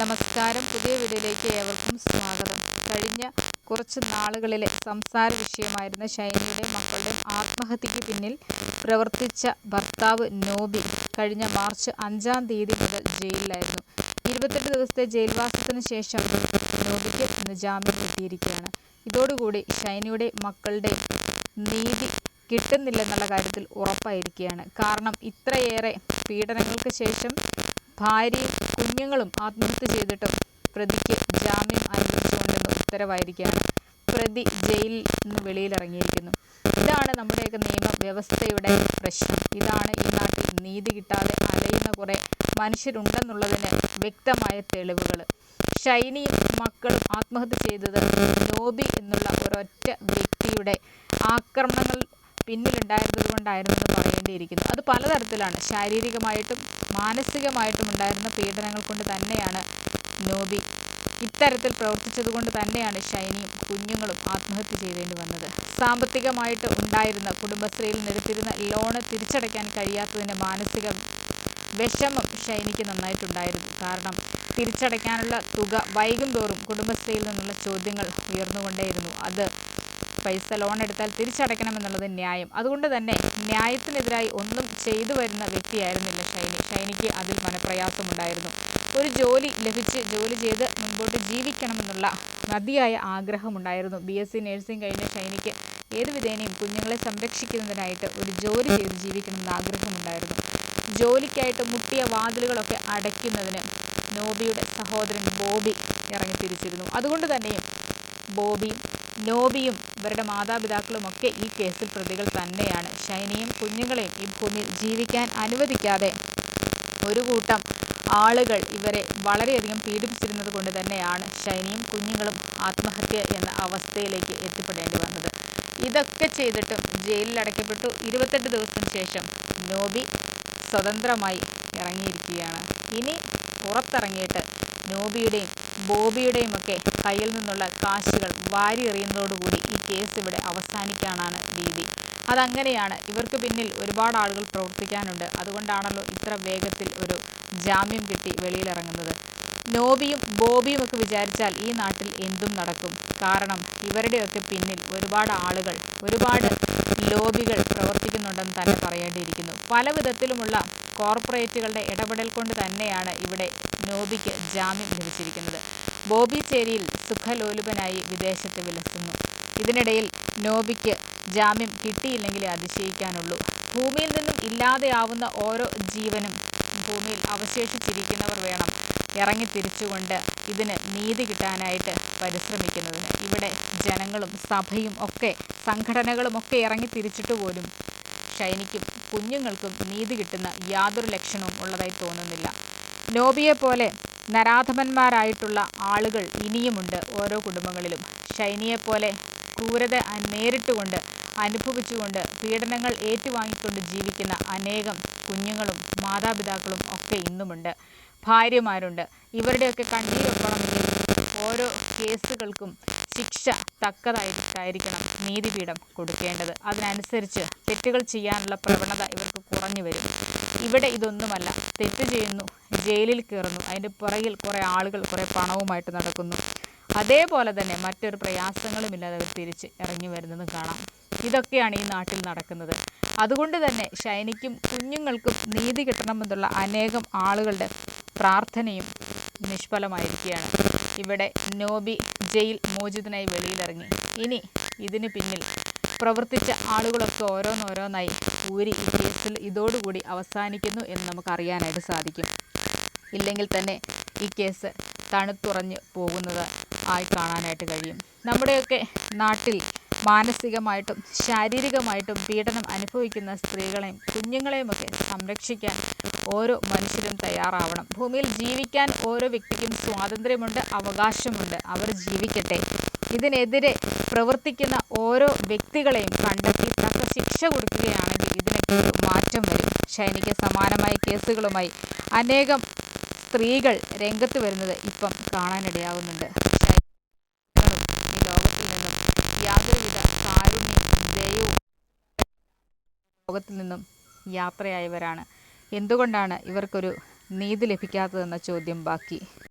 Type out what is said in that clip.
നമസ്കാരം. പുതിയ വീഡിയോയിലേക്ക് ഏവർക്കും സ്വാഗതം. കഴിഞ്ഞ കുറച്ച് നാളുകളിലെ സംസാര വിഷയമായിരുന്ന ഷൈനിയുടെ മക്കളുടെയും ആത്മഹത്യയ്ക്ക് പിന്നിൽ പ്രവർത്തിച്ച ഭർത്താവ് നോബി കഴിഞ്ഞ മാർച്ച് അഞ്ചാം തീയതി മുതൽ ജയിലിലായിരുന്നു. ഇരുപത്തെട്ട് ദിവസത്തെ ജയിൽവാസത്തിന് ശേഷം നോബിക്ക് ഇന്ന് ജാമ്യം കിട്ടിയിരിക്കുകയാണ്. ഇതോടുകൂടി ഷൈനിയുടെ മക്കളുടെ നീതി കിട്ടുന്നില്ലെന്നുള്ള കാര്യത്തിൽ ഉറപ്പായിരിക്കുകയാണ്. കാരണം ഇത്രയേറെ പീഡനങ്ങൾക്ക് ശേഷം ഭാര്യയും കുഞ്ഞുങ്ങളും ആത്മഹത്യ ചെയ്തിട്ടും പ്രതിക്ക് ജാമ്യം അനുവദിച്ചുകൊണ്ടെന്ന് ഉത്തരവായിരിക്കുകയാണ് പ്രതി ജയിലിൽ നിന്ന് വെളിയിലിറങ്ങിയിരിക്കുന്നു. ഇതാണ് നമ്മുടെയൊക്കെ നിയമവ്യവസ്ഥയുടെ പ്രശ്നം. ഇതാണ് ഈ നാട്ടിൽ നീതി കിട്ടാതെ അലയുന്ന കുറേ മനുഷ്യരുണ്ടെന്നുള്ളതിന് വ്യക്തമായ തെളിവുകൾ ഷൈനിയും മക്കളും ആത്മഹത്യ ചെയ്തത് നോബി എന്നുള്ള ഒരൊറ്റ വ്യക്തിയുടെ ആക്രമണങ്ങൾ പിന്നിലുണ്ടായിരുന്നത് കൊണ്ടായിരുന്നു എന്ന് പറയേണ്ടിയിരിക്കുന്നു. അത് പലതരത്തിലാണ്. ശാരീരികമായിട്ടും മാനസികമായിട്ടും ഉണ്ടായിരുന്ന പീഡനങ്ങൾ കൊണ്ട് തന്നെയാണ് നോബി ഇത്തരത്തിൽ പ്രവർത്തിച്ചത് കൊണ്ട് തന്നെയാണ് ഷൈനിയും കുഞ്ഞുങ്ങളും ആത്മഹത്യ ചെയ്തേണ്ടി വന്നത്. സാമ്പത്തികമായിട്ട് ഉണ്ടായിരുന്ന കുടുംബശ്രീയിൽ നിരത്തിരുന്ന ലോണ് തിരിച്ചടയ്ക്കാൻ കഴിയാത്തതിന്റെ മാനസിക വിഷമം ഷൈനിക്ക് നന്നായിട്ടുണ്ടായിരുന്നു. കാരണം തിരിച്ചടയ്ക്കാനുള്ള തുക വൈകും തോറും കുടുംബശ്രീയിൽ നിന്നുള്ള ചോദ്യങ്ങൾ ഉയർന്നുകൊണ്ടേയിരുന്നു. അത് പൈസ ലോൺ എടുത്താൽ തിരിച്ചടയ്ക്കണമെന്നുള്ളത് ന്യായം. അതുകൊണ്ട് തന്നെ ന്യായത്തിനെതിരായി ഒന്നും ചെയ്തു വരുന്ന വ്യക്തിയായിരുന്നില്ല ഷൈനി. ഷൈനിക്ക് അതിൽ മനപ്രയാസമുണ്ടായിരുന്നു. ഒരു ജോലി ലഭിച്ച് ജോലി ചെയ്ത് മുൻപോട്ട് ജീവിക്കണമെന്നുള്ള മതിയായ ആഗ്രഹമുണ്ടായിരുന്നു. ബി. എസ്. സി. നഴ്സിംഗ് കഴിഞ്ഞ ഷൈനിക്ക് ഏത് വിധേനയും കുഞ്ഞുങ്ങളെ സംരക്ഷിക്കുന്നതിനായിട്ട് ഒരു ജോലി ചെയ്ത് ജീവിക്കണമെന്ന് ആഗ്രഹമുണ്ടായിരുന്നു. ജോലിക്കായിട്ട് മുട്ടിയ വാതിലുകളൊക്കെ അടയ്ക്കുന്നതിന് നോബിയുടെ സഹോദരൻ ബോബി ഇറങ്ങി തിരിച്ചിരുന്നു. അതുകൊണ്ട് തന്നെയും ബോബിയും നോബിയും ഇവരുടെ മാതാപിതാക്കളുമൊക്കെ ഈ കേസിൽ പ്രതികൾ തന്നെയാണ്. ഷൈനിയും കുഞ്ഞുങ്ങളെയും ഈ ഭൂമിയിൽ ജീവിക്കാൻ അനുവദിക്കാതെ ഒരു കൂട്ടം ആളുകൾ ഇവരെ വളരെയധികം പീഡിപ്പിച്ചിരുന്നത് കൊണ്ട് തന്നെയാണ് ഷൈനിയും കുഞ്ഞുങ്ങളും ആത്മഹത്യ എന്ന അവസ്ഥയിലേക്ക് എത്തിപ്പെടേണ്ടി വന്നത്. ഇതൊക്കെ ചെയ്തിട്ടും ജയിലിൽ അടയ്ക്കപ്പെട്ടു. ഇരുപത്തെട്ട് ദിവസത്തിന് ശേഷം നോബി സ്വതന്ത്രമായി ഇറങ്ങിയിരിക്കുകയാണ്. ഇനി പുറത്തിറങ്ങിയിട്ട് നോബിയുടെയും ബോബിയുടെയും ഒക്കെ കയ്യിൽ നിന്നുള്ള കാശുകൾ വാരി എറിയുന്നതോടുകൂടി ഈ കേസ് ഇവിടെ അവസാനിക്കാനാണ് രീതി. അതങ്ങനെയാണ് ഇവർക്ക് പിന്നിൽ ഒരുപാട് ആളുകൾ പ്രവർത്തിക്കാനുണ്ട്. അതുകൊണ്ടാണല്ലോ ഇത്ര വേഗത്തിൽ ഒരു ജാമ്യം കിട്ടി വെളിയിലിറങ്ങുന്നത്. നോബിയും ബോബിയും ഒക്കെ വിചാരിച്ചാൽ ഈ നാട്ടിൽ എന്തും നടക്കും. കാരണം ഇവരുടെയൊക്കെ പിന്നിൽ ഒരുപാട് ആളുകൾ ഒരുപാട് ലോബികൾ പ്രവർത്തിക്കുന്നുണ്ടെന്ന് തന്നെ പറയേണ്ടിയിരിക്കുന്നു. പല വിധത്തിലുമുള്ള കോർപ്പറേറ്റുകളുടെ ഇടപെടൽ കൊണ്ട് തന്നെയാണ് ഇവിടെ നോബിക്ക് ജാമ്യം ലഭിച്ചിരിക്കുന്നത്. ബോബി ചേരിയിൽ സുഖലോലുപനായി വിദേശത്ത് വിലസുന്നു. ഇതിനിടയിൽ നോബിക്ക് ജാമ്യം കിട്ടിയില്ലെങ്കിലേ അതിശയിക്കാനുള്ളൂ. ഭൂമിയിൽ നിന്നും ഇല്ലാതെയാവുന്ന ഓരോ ജീവനും ഭൂമിയിൽ അവശേഷിച്ചിരിക്കുന്നവർ വേണം. ഇറങ്ങി തിരിച്ചുകൊണ്ട് ഇതിന് നീതി കിട്ടാനായിട്ട് പരിശ്രമിക്കുന്നതിന്. ഇവിടെ ജനങ്ങളും സഭയും ഒക്കെ സംഘടനകളും ഒക്കെ ഇറങ്ങി തിരിച്ചിട്ട് പോലും ഷൈനിക്കും കുഞ്ഞുങ്ങൾക്കും നീതി കിട്ടുന്ന യാതൊരു ലക്ഷണവും ഉള്ളതായി തോന്നുന്നില്ല. ലോബിയെ പോലെ നരാധമന്മാരായിട്ടുള്ള ആളുകൾ ഇനിയുമുണ്ട് ഓരോ കുടുംബങ്ങളിലും. ഷൈനിയെപ്പോലെ ക്രൂരത നേരിട്ടുകൊണ്ട് അനുഭവിച്ചുകൊണ്ട് പീഡനങ്ങൾ ഏറ്റുവാങ്ങിക്കൊണ്ട് ജീവിക്കുന്ന അനേകം കുഞ്ഞുങ്ങളും മാതാപിതാക്കളും ഒക്കെ ഇന്നുമുണ്ട്. ഭാര്യമാരുണ്ട്. ഇവരുടെയൊക്കെ കണ്ണീർ ഒപ്പണമെങ്കിൽ ഓരോ കേസുകൾക്കും ശിക്ഷ തക്കതായിട്ടായിരിക്കണം നീതിപീഠം കൊടുക്കേണ്ടത്. അതിനനുസരിച്ച് തെറ്റുകൾ ചെയ്യാനുള്ള പ്രവണത ഇവർക്ക് കുറഞ്ഞു വരും. ഇവിടെ ഇതൊന്നുമല്ല. തെറ്റ് ചെയ്യുന്നു ജയിലിൽ കയറുന്നു അതിന്റെ പുറകിൽ കുറേ ആളുകൾ കുറേ പണവുമായിട്ട് നടക്കുന്നു. അതേപോലെ തന്നെ മറ്റൊരു പ്രയാസങ്ങളുമില്ലാതെ അവർ തിരിച്ച് ഇറങ്ങി വരുന്നത് കാണാം. ഇതൊക്കെയാണ് ഈ നാട്ടിൽ നടക്കുന്നത്. അതുകൊണ്ട് തന്നെ ശൈനിക്കും കുഞ്ഞുങ്ങൾക്കും നീതി കിട്ടണമെന്നുള്ള അനേകം ആളുകളുടെ പ്രാർത്ഥനയും നിഷ്ഫലമായിരിക്കുകയാണ്. ഇവിടെ നോബി ജയിൽ മോചിതനായി വെളിയിലിറങ്ങി. ഇനി ഇതിന് പിന്നിൽ പ്രവർത്തിച്ച ആളുകളൊക്കെ ഓരോന്നോരോന്നായി ഊരി ഈ കേസിൽ ഇതോടുകൂടി അവസാനിക്കുന്നു എന്ന് നമുക്ക് അറിയാനായിട്ട് സാധിക്കും. ഇല്ലെങ്കിൽ തന്നെ ഈ കേസ് തണുത്തുറഞ്ഞ് പോകുന്നത് ആയി കാണാനായിട്ട് കഴിയും. നമ്മുടെയൊക്കെ നാട്ടിൽ മാനസികമായിട്ടും ശാരീരികമായിട്ടും പീഡനം അനുഭവിക്കുന്ന സ്ത്രീകളെയും കുഞ്ഞുങ്ങളെയും ഒക്കെ സംരക്ഷിക്കാൻ ഓരോ മനുഷ്യരും തയ്യാറാവണം. ഭൂമിയിൽ ജീവിക്കാൻ ഓരോ വ്യക്തിക്കും സ്വാതന്ത്ര്യമുണ്ട് അവകാശമുണ്ട്. അവർ ജീവിക്കട്ടെ. ഇതിനെതിരെ പ്രവർത്തിക്കുന്ന ഓരോ വ്യക്തികളെയും കണ്ടെത്തി തക്ക ശിക്ഷ കൊടുക്കുകയാണെങ്കിൽ ഇതിനൊക്കെ മാറ്റം വരും. ഷൈനിക്ക് സമാനമായ കേസുകളുമായി അനേകം സ്ത്രീകൾ രംഗത്ത് വരുന്നത് ഇപ്പം കാണാനിടയാകുന്നുണ്ട് ലോകത്തിൽ നിന്നും യാതൊരുവിധ ലോകത്തിൽ നിന്നും യാത്രയായവരാണ്. എന്തുകൊണ്ടാണ് ഇവർക്കൊരു നീതി ലഭിക്കാത്തതെന്ന ചോദ്യം ബാക്കി.